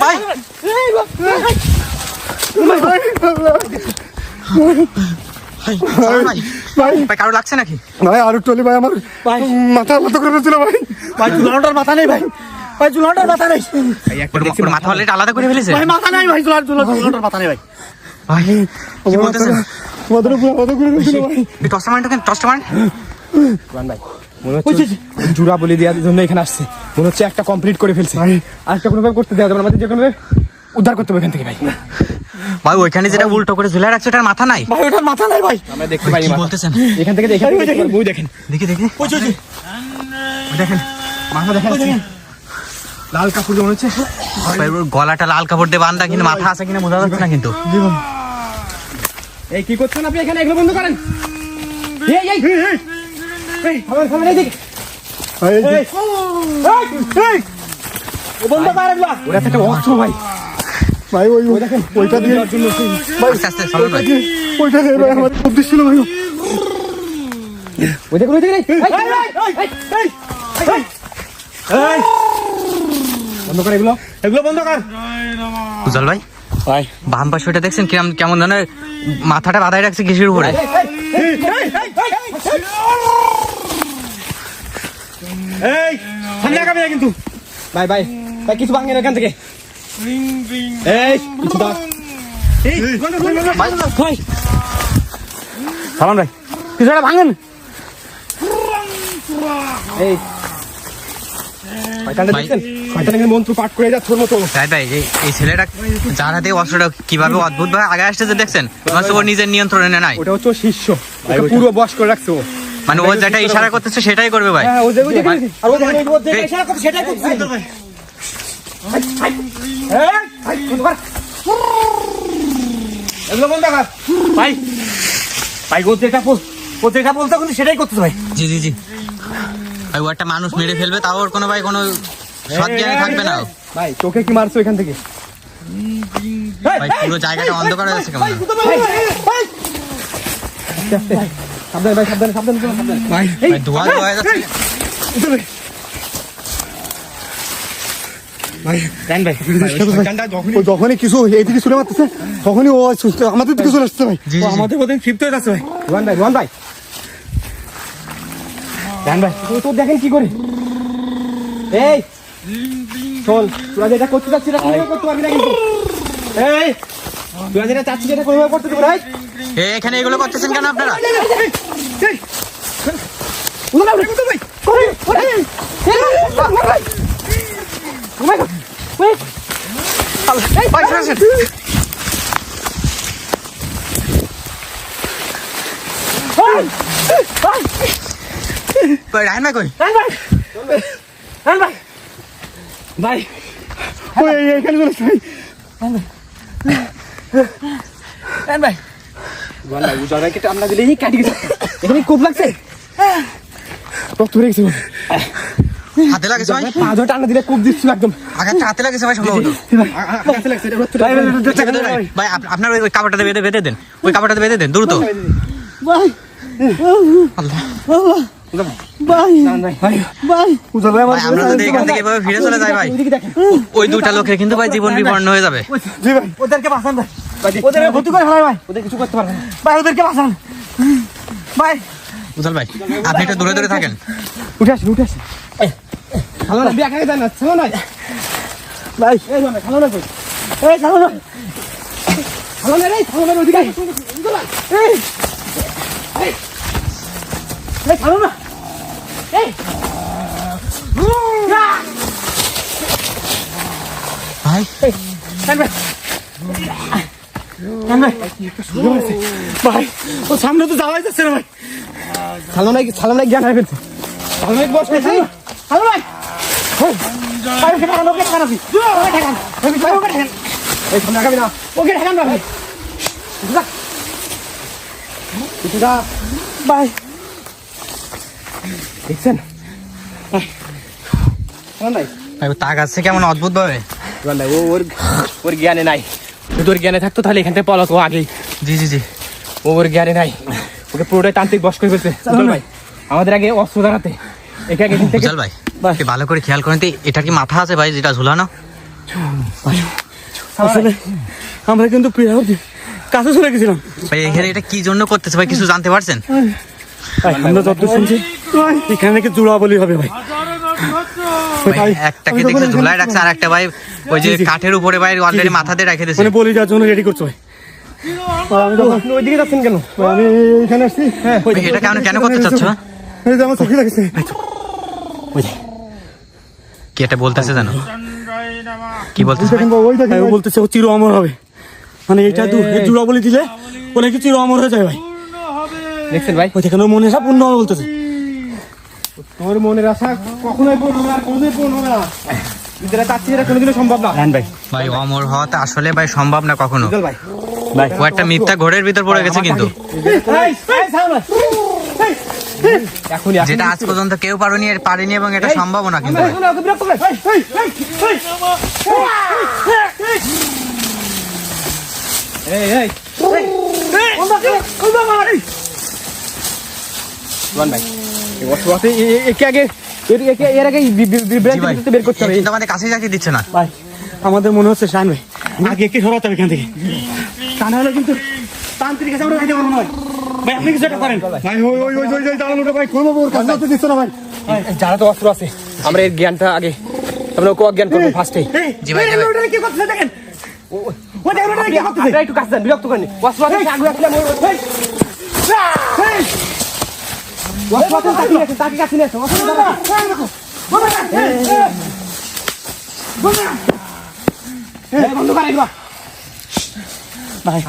ভাই ভাই ভাই ভাই ভাই কারও লাগছে নাকি? ভাই আর টলি ভাই আমার মাথা মতো করে ফেলছিল ভাই। ভাই চুলানোটার মাথা নেই ভাই। ভাই চুলানোটার মাথা নেই। ওর- ওর মাথা অলরেডি আলাদা করে ফেলেছে? ভাই মাথা নাই ভাই চুলার চুলানোটার মাথা নেই ভাই। ভাই কি বলতেছেন? মাথাটা পুরো মাথা করে ফেলছিল ভাই। এই মারেন কেন? টসটা মারেন? মনে হচ্ছে জুরা বলি দেওয়ার জন্য এখানে আসছে। মনে হচ্ছে একটা কমপ্লিট করে ফেলছে। আর একটা কোনোভাবে করতে দেওয়া যাবে আমাদের যে কোনোভাবে উদ্ধার করতে হবে এখান থেকে ভাই। ভাই ওইখানে যেটা উল্টো করে ঝুলে রাখছে ওটার মাথা নাই? ভাই ওটার মাথা নাই ভাই। আমরা দেখতে পাই কি বলতেছেন? এখান থেকে ওই দেখেন দেখি দেখি। ওই ওই দেখেন মাথা দেখেন। লাল কাপড় মনে হচ্ছে। ভাই ওর গলাটা লাল কাপড় দিয়ে বান্ধা কিন্তু মাথা আছে কিনা বোঝা যাচ্ছে না কিন্তু। এই কি করছেন আপনি এখানে? এগুলো বন্ধ করেন। এই এই। ভাই এই যে- এই এই ও বন্ধ কর এগুলো ওরা একটা অস্ত্র ভাই ভাই ওই ওই দেখেন ওইটা দিয়ে ভাই আস্তে আস্তে চলুন ভাই দিয়ে- ওইটা দিয়ে ভাই আমার বুদ্ধি ছিল ভাই ওই দেখুন ওই দেখুন এই, এই, এই, এই, এই, এই, এই। বন্ধ কর এগুলো এগুলো বন্ধ কর উজ্জ্বল ভাই ভাই বাম পাশে ওটা দেখছেন কিরম কেমন ধরনের মাথাটা বাঁধাই রাখছে কিসের উপরে এই সামনে আগামী না কিন্তু। ভাই ভাই ভাই কিছু এখান থেকে। এই কিছু দাও এই ভাই সালাম ভাই কিছু একটা ভাঙেন। এই। যার হাতে অস্ত্রটা কীভাবে অদ্ভুত ভাবে আগে আসতেছে দেখছেন? ওর নিজের নিয়ন্ত্রণে নাই। ওটা হচ্ছে শিষ্য। পুরো বস করে রাখছে মানে ও যেটা ইশারা করতেছে সেটাই করবে ভাই। হ্যাঁ ও দেখো দেখো আর ও দেখো দেখো ইশারা করছে সেটাই এগুলো কর। ভাই ভাই ও যেটা বল ও যেটা বলতো কিন্তু সেটাই করতে ভাই। জি জি জি। ভাই ও একটা মানুষ মেরে ফেলবে তাও ওর কোনো ভাই কোনো সৎ জ্ঞানে থাকবে না। ভাই তোকে কি মারছো এখান থেকে? ভাই পুরো জায়গাটা অন্ধকার হয়ে যাচ্ছে কেমন সাবধানে ভাই সাবধানে সাবধানে সাবধানে ভাই ভাই ধোয়া ধোয়া যাচ্ছে। ভাই যখনই কিছু এইদিকে চলে মারতেছে তখনই ও আমাদের দিকে চলে আসছে ভাই। আমাদের বোধহয় ক্ষিপ্ত হয়ে যাচ্ছে ভাই। রোহান ভাই রোহান ভাই। রোহান ভাই। তো দেখেন কি করে? এই শোন তোরা যেটা করতে চাচ্ছিস কোনোভাবে করতে পারবি না কিন্তু। এই তোরা যেটা চাচ্ছিস সেটা কোনোভাবে করতে দেবো রাইট এখানে এগুলো করতেছেন কেন আপনারা? ভাই সরেছেন। ভাই রায়ন ভাই কই? ভাই। ওই এই- এইখানে চলে ভাই। রোহান ভাই। রোহান ভাই। উজার ভাইকে টান্না দিলে এই কাটি গেছে এখানে খুব লাগছে রক্ত গেছে হাতে লাগেছে ভাই পা ধরে টান্না দিলে খুব দিচ্ছিল একদম আঘাতটা হাতে লাগেছে ভাই সম্ভবত কাছে লাগছে ভাই আপনার ওই কাপড়টাতে বেঁধে বেঁধে দেন ওই কাপড়টাতে বেঁধে দেন দ্রুত ভাই আমার ভাই আমরা যদি এখান থেকে এভাবে ফিরে চলে যাই ভাই ওই দুটা লোকের কিন্তু ভাই জীবন বিপন্ন হয়ে যাবে ওদেরকে বাঁচান ভাই ওদের ক্ষতি করে ভাই ওদের কিছু করতে পারবে ভাই ওদেরকে বাঁচান ভাই। উজ্জ্বল ভাই আপনি একটু দূরে দূরে থাকেন। উঠে আসেন উঠে আসেন। ভালো না বিয়া যান না খালো না ভাই এই জন্য খালো না কই এই খালো না ভালো না রে ভালো না ওদিকে এই এই খালো না এই না ভাই টান ভাই টান ভাই ভাই ও সামনে তো যাওয়াই যাচ্ছে না ভাই। খালো নাই খালো নাই জ্ঞান ফেলছে। খালো নাই বস খালো ভাই। ভাই ভাই দেখছেন? ভাই? ভাই তাকাচ্ছে কেমন অদ্ভুত ভাবে ও ওর ওর জ্ঞানে নাই। ওর জ্ঞানে থাকতো তাহলে এখান থেকে পলাতো ও আগেই। জি জি জি। ওর জ্ঞানে নাই ওকে পুরোটাই তান্ত্রিক বস করে ফেলছে। ভাই আমাদের আগে অস্ত্র দাঁড়াতে। একে আগে এখান থেকে ভাই ভালো করে খেয়াল করেন তো এটা কি মাথা আছে ভাই যেটা ঝুলানো? আসলে আমরা কিন্তু প্রিয়ার কাছে চলে গেছিলাম। ভাই এখানে এটা কি জন্য করতেছে ভাই কিছু জানতে পারছেন? ভাই আমরা যত শুনছি এখানে নাকি জোড়া বলি হবে ভাই। একটাকে দেখছে ঝুলায় রাখছে আর একটা ভাই ওই যে কাঠের উপরে ভাই অলরেডি মাথাতে রেখে দিয়েছে। মানে বলি যাওয়ার জন্য রেডি করছ ভাই, আমি যখন ওইদিকে যাচ্ছেন কেন? আমি এখানে আসছি। হ্যাঁ এটা কেন কেন করতে চাচ্ছ? এই যে আমার চোখে লাগছে। কি এটা বলতেছে জানো কি বলতেছে? ভাই, ও বলতেছে ও চির অমর হবে। মানে এটা জোড়া দিলে ও নাকি চির অমর হয়ে যায় ভাই। দেখছেন ভাই? ওই দেখেন মনে সব পূর্ণ হবে বলতেছে। তোর মনের আশা কখনোই পূর্ণ হবে না আর কোনোদিন পূর্ণ হবে না। কোনোদিনও সম্ভব না। হ্যাঁ ভাই। ভাই অমর হওয়া তো আসলে ভাই সম্ভব না কখনো। ভাই। ও একটা মিথ্যা ঘোরের ভিতর পড়ে গেছে কিন্তু। যেটা আজ পর্যন্ত কেউ পারেনি আর পারেনি এবং এটা কিন্তু আমাদের মনে হচ্ছে ভাই। আগে একে সরাতে হবে এখান থেকে তা না হলে কিন্তু তান্ত্রিক কাছে আমরা খাইতে পারব না ভাই আপনি কিছু একটা করেন ভাই ওই ওই ওই ওই ওই দাঁড়ানোটা ভাই কোনো ওর কাছে যেতে দিচ্ছে না ভাই যারা তো অস্ত্র আছে আমরা এর জ্ঞানটা আগে আমরা ওকে অজ্ঞান করব ফার্স্টে জি ভাই, কি করতেছে দেখেন ও দেখেন ওটা কি করতেছে একটু কাছে যান বিরক্ত করেন অস্ত্র আছে আগে অস্ত্র আছে নিয়ে নিয়ে অস্ত্র। এই, বন্ধ কর এগুলো। ভাই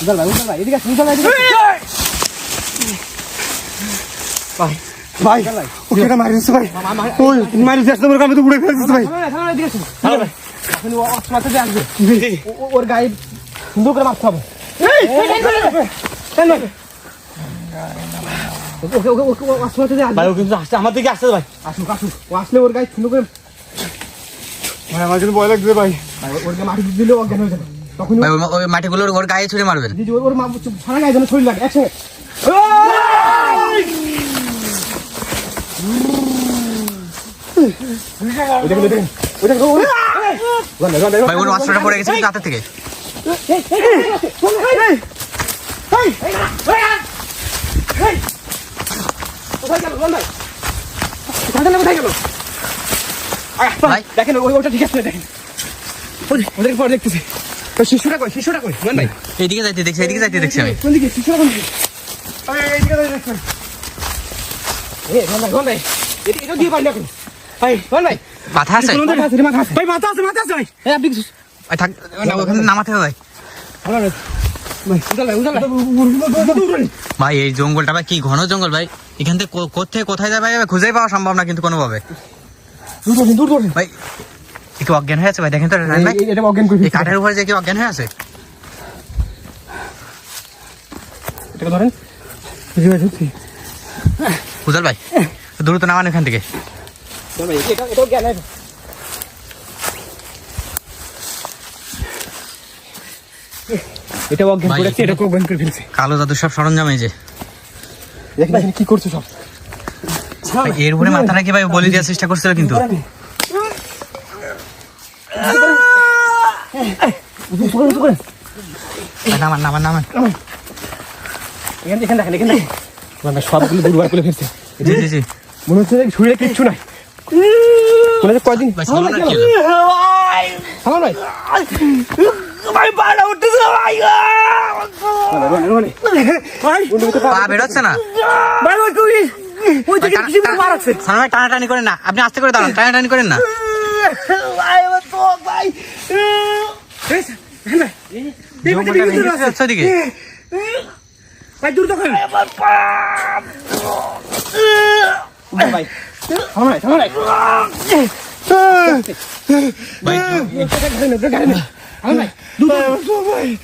উজ্জ্বল ভাই, উজ্জ্বল ভাই, এদিকে আসুন, ভাই, এদিকে আসুন। ভাই ওকে এটা মারি দিচ্ছে ভাই ওই মারি দিচ্ছে আমার আমি তো উড়ে ফেলে দিচ্ছে ভাই থামো না, থামো না, এদিকে আসুন। এখন ও অস্ত্র দিয়ে আসবে। ওর গায়ে সুন্দর করে মারতে হবে ওকে ওকে ওকে ওকে অস্ত্র দিয়ে আসবে ভাই ও কিন্তু আসছে আমার দিকে আসছে ভাই আসুক আসুক ও আসলে ওর গায়ে সুন্দর করে ভাই আমার কিন্তু ভয় লাগছে ভাই। ওর গায়ে মাটি দিলে অজ্ঞান হয়ে যাবে। তখন ভাই ওই- মাটিগুলোর ওর গায়ে ছুড়ে মারবেন। দিদি ওর ওর মা সারা গায়ে যেন শরীর লাগে একসঙ্গে। ভাই ওর অস্ত্রটা পড়ে গেছে কিন্তু হাতের থেকে। কোথায় গেল? কোথায় গেল? দেখেন ওই ঠিক আছে দেখেন। ওদের- পরে দেখতেছি। ওই শিশুটা কই শিশুটা কই? মান ভাই। এইদিকে যাইতে দেখছি এইদিকে যাইতে দেখছি আমি। কোন দিকে? শিশুটা কোন দিকে? এ মান ভাই মান ভাই। এটা এটা দিয়ে পারলি এখন ভাই মান ভাই। মাথা আছে? মাথা আছে রে, মাথা আছে? ভাই মাথা আছে মাথা আছে ভাই। এই আপনি কিছু ভাই, থাক না, ওখানে নামাতে হবে। ভাই ভাই উজাল ভাই উজাল ভাই ভাই এই জঙ্গলটা ভাই কি ঘন জঙ্গল ভাই। এখান থেকে কো- কোথায় কোথায় যাবে খুঁজেই পাওয়া সম্ভব না কিন্তু কোনোভাবে। দূর দূর দূর দূর ভাই একটু অজ্ঞান হয়ে আছে ভাই দেখেন তো ভাই এটা অজ্ঞান করে কাঠের উপরে যে কি অজ্ঞান হয়ে আছে। এটা ধরেন। জি ভাই সত্যি উজাল ভাই দ্রুত নামান এখান থেকে। ভাই এটা এটা জ্ঞান আছে। এটা অজ্ঞান ভাই, এটা অজ্ঞান করে ফেলছে। কালো জাদুর সব সরঞ্জাম এই যে। দেখেন কি করছে সব। এর উপরে মাথা রাখি ভাই বলি দেওয়ার চেষ্টা করছিল কিন্তু। ভাই, নামান নামান নামান। এখানে এখানে দেখেন এখানে দেখেন। মানে সবগুলো দুর্বার করে ফেলছে। জি জি জি। মনে হচ্ছে শরীরে কিচ্ছু নাই। মনে হচ্ছে কয়দিন? ভাই সামনে কি হলো? সামান ভাই। ভাই পাড়া উঠতেছে ভাই পা বেরোচ্ছে না। ভাই ওই থেকে কিছু টানা- মারাচ্ছে সামনে ভাই টানাটানি করেন না। আপনি আস্তে করে দাঁড়ান টানাটানি করেন না। ভাই আমার তো ভাই। জঙ্গলটা ভেঙে যাচ্ছে ওদিকে। ভাই দূর তো করেন সামান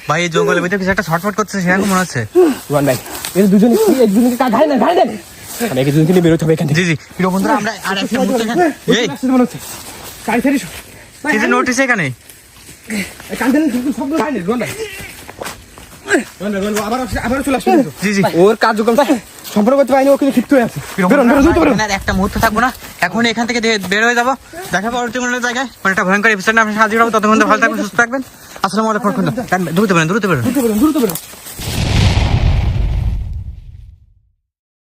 ভাই জঙ্গলের ভিতরে কিছু একটা ছটফট করছে সেরকম মনে হচ্ছে। রুয়ান ভাই এর দুজনে কি এক দুজনকে কা ঘাই না ঘাই না? আমি নিয়ে বেরোতে হবে এখান থেকে। জি জি। প্রিয় বন্ধুরা আমরা আর একটা মুহূর্ত এখানে এই মনে কিছু নোটিস এখানে? ওর কার্যক্রম সম্পর্ক করতে পারিনি ও কিন্তু ক্ষিপ্ত হয়ে আছে। একটা মুহূর্ত থাকব না। এখন এখান থেকে বের হয়ে যাব। দেখা পরবর্তী কোনো জায়গায়। মানে একটা ভয়ঙ্কর এপিসোড আপনার সাহায্য ততক্ষণ ভালো থাকবেন সুস্থ থাকবেন। আসসালামু আলাইকুম দ্রুত বেরোন দ্রুত বেরোন। দ্রুত বেরোন দ্রুত বেরোন।